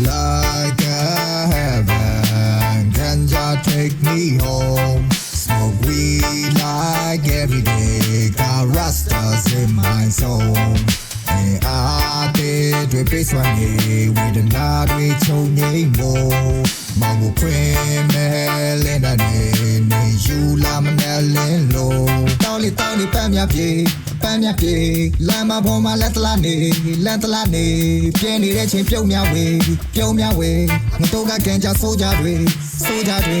like heaven. Ganja take me home. Smoke weed like every day. Got rastas in my soul. And I did with this one day. With the night we told me more. မောင်ကိုခွင်းမဲ့လင်းတဲ့နေယူလာမနဲ့လင်းလို့တောင်းလေတောင်းလေပန်းမြပြေ လမ်းမပေါ်မှာလက်တလာနေလက်တလာနေပြင်းနေတဲ့ချင်းပြုံးမြဝေပြုံးမြဝေငတို့ကကန်ကြဆိုးကြတွေဆိုးကြတွေ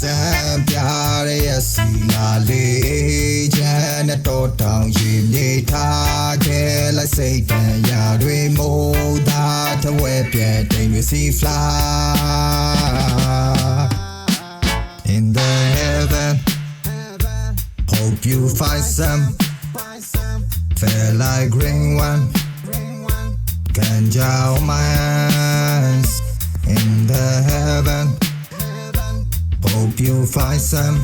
စံပြရရဲ့စီလာလေးချမ်းနဲ့တော့တောင်ရင်နေထားခဲ့လိုက်စိတ်တန်ရာတွေမိုးသားတဝဲပြဲတိမ်တွေစီ fly in Hope you find some Feel like green one Ganja on my hands In the heaven Hope you find some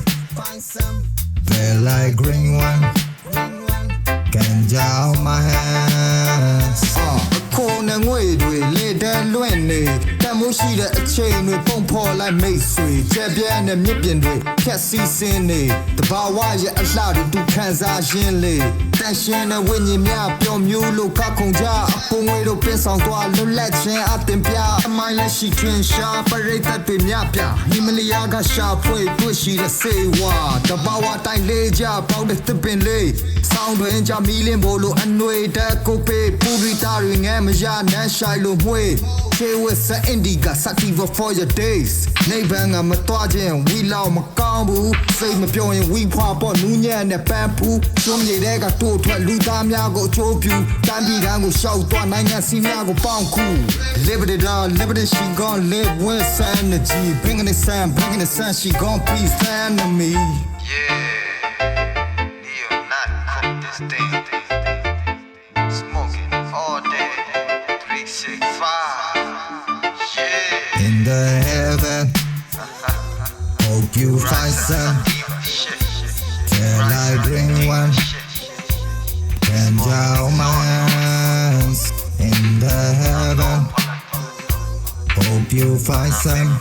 Feel like green one Ganja on my hands ခိုးနဲ့ငွေတွေလေတန်းလွင့်နေတ မ်းမှုရှိတဲ့အချိန်တွေပုံဖော်လိုက်မိတ်ဆွေကြက်ပြန်းနဲ့မြစ်ပြင်တွေဖြတ်စီးစင်းနေတဘာဝရဲ့အလှတွေသူခံစားရင်းလေတန်ရှင်တဲ့ဝိညာဉ်များပျော်မြူးလို့ခခုံကြအပုံငွေတို့ပင်းဆောင်သွားလွတ်လပ်ခြင်းအတင်ပြအမိုင်းလက်ရှိထွင်ရှာပရိသတ်တွေမြပြဟိမလီယာကရှာဖွေတွေ့ရှိတဲ့စေဝါတဘာဝတိုင်းလေးကြပေါက်တဲ့သပင်လေး ဆောင်းတွင်ကြမီလင်းဖို့လို့အနှွေတက်ကိုပေးပူရီတာတွေငဲမရနန်းရှိုင်လို့မှွေ Stay with the indica sativa for your days နေဘန်ကမတော်ခြင်းဝီလောက်မကောင်းဘူးစိတ်မပြောရင်ဝီဖွာပေါ်နူးညံ့နဲ့ပန်းဖူးကျွမ်းမြေတဲ့ကတိုးထွက်လူသားများကိုအချိုးပြူတမ်းပြည်တန်းကိုရှောက်သွားနိုင်ငံစီများကိုပေါင်းခု Liberty down liberty she gon' live with sanity bringing the sun bringing the sun she gon' peace enemy Yeah, thing. Smoking all day, 365. Yeah, in the heaven hope you find some till I bring one and my hands in the heaven hope you find some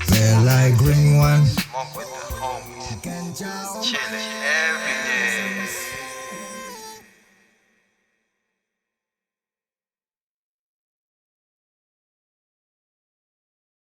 feel like green one Smoke with the homies. Chilling every.